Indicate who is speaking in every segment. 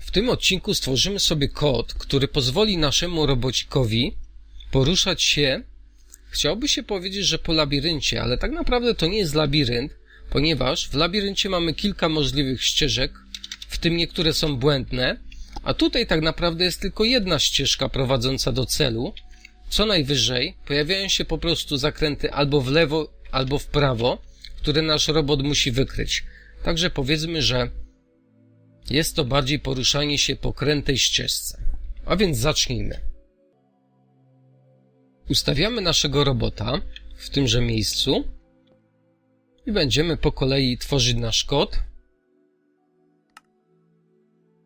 Speaker 1: W tym odcinku stworzymy sobie kod, który pozwoli naszemu robocikowi poruszać się, chciałoby się powiedzieć, że po labiryncie, ale tak naprawdę to nie jest labirynt, ponieważ w labiryncie mamy kilka możliwych ścieżek, w tym niektóre są błędne, a tutaj tak naprawdę jest tylko jedna ścieżka prowadząca do celu. Co najwyżej pojawiają się po prostu zakręty albo w lewo, albo w prawo, które nasz robot musi wykryć. Także powiedzmy, że jest to bardziej poruszanie się po krętej ścieżce. A więc zacznijmy. Ustawiamy naszego robota w tymże miejscu i będziemy po kolei tworzyć nasz kod.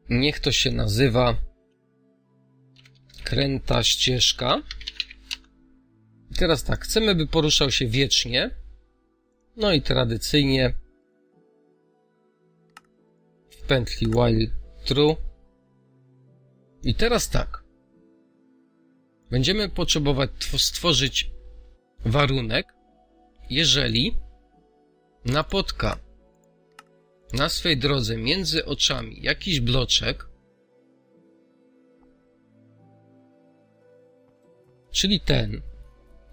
Speaker 1: Niech to się nazywa kręta ścieżka. I teraz tak, chcemy, by poruszał się wiecznie. No i tradycyjnie pętli while true. I teraz tak. Będziemy potrzebować stworzyć warunek, jeżeli napotka na swej drodze między oczami jakiś bloczek, czyli ten,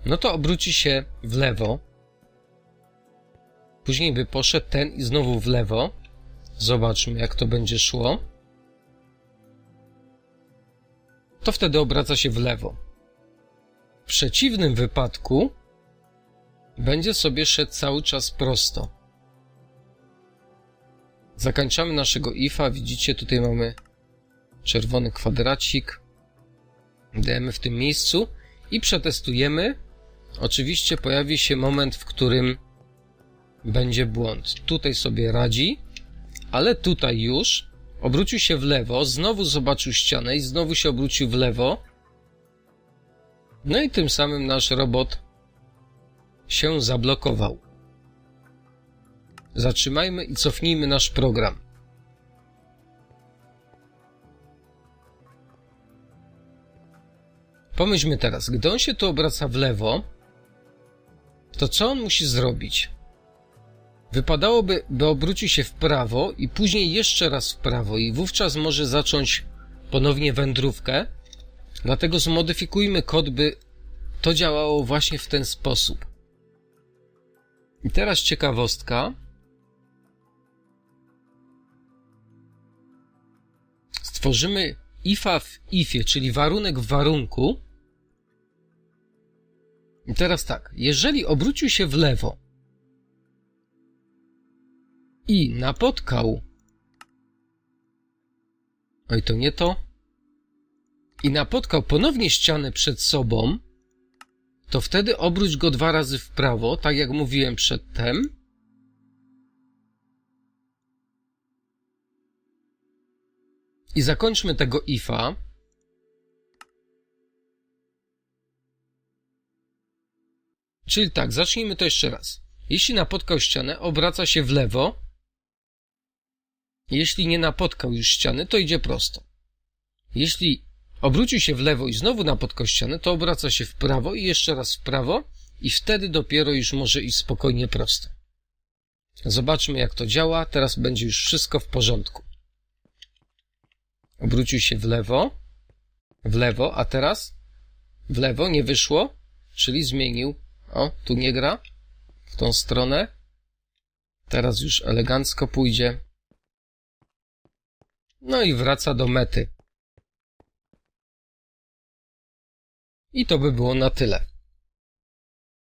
Speaker 1: no to obróci się w lewo. Później by poszedł ten i znowu w lewo. Zobaczmy, jak to będzie szło. To wtedy obraca się w lewo. W przeciwnym wypadku będzie sobie szedł cały czas prosto. Zakończamy naszego ifa. Widzicie, tutaj mamy czerwony kwadracik. Dajemy w tym miejscu i przetestujemy. Oczywiście pojawi się moment, w którym będzie błąd. Tutaj sobie radzi, ale tutaj już obrócił się w lewo, znowu zobaczył ścianę i znowu się obrócił w lewo. No i tym samym nasz robot się zablokował. Zatrzymajmy i cofnijmy nasz program. Pomyślmy teraz, gdy on się tu obraca w lewo, to co on musi zrobić? Wypadałoby, by obrócił się w prawo i później jeszcze raz w prawo i wówczas może zacząć ponownie wędrówkę. Dlatego zmodyfikujmy kod, by to działało właśnie w ten sposób. I teraz ciekawostka. Stworzymy ifa w ifie, czyli warunek w warunku. I teraz tak, jeżeli obrócił się w lewo i napotkał, oj to nie to, i napotkał ponownie ścianę przed sobą, to wtedy obróć go dwa razy w prawo, tak jak mówiłem przedtem. I zakończmy tego ifa. Czyli tak, zacznijmy to jeszcze raz. Jeśli napotkał ścianę, obraca się w lewo. Jeśli nie napotkał już ściany, to idzie prosto. Jeśli obrócił się w lewo i znowu napotkał ścianę, to obraca się w prawo i jeszcze raz w prawo i wtedy dopiero już może iść spokojnie prosto. Zobaczmy jak to działa. Teraz będzie już wszystko w porządku. Obrócił się w lewo, w lewo, a teraz w lewo nie wyszło, czyli zmienił. O, tu nie gra, w tą stronę. Teraz już elegancko pójdzie. No i wraca do mety. I to by było na tyle.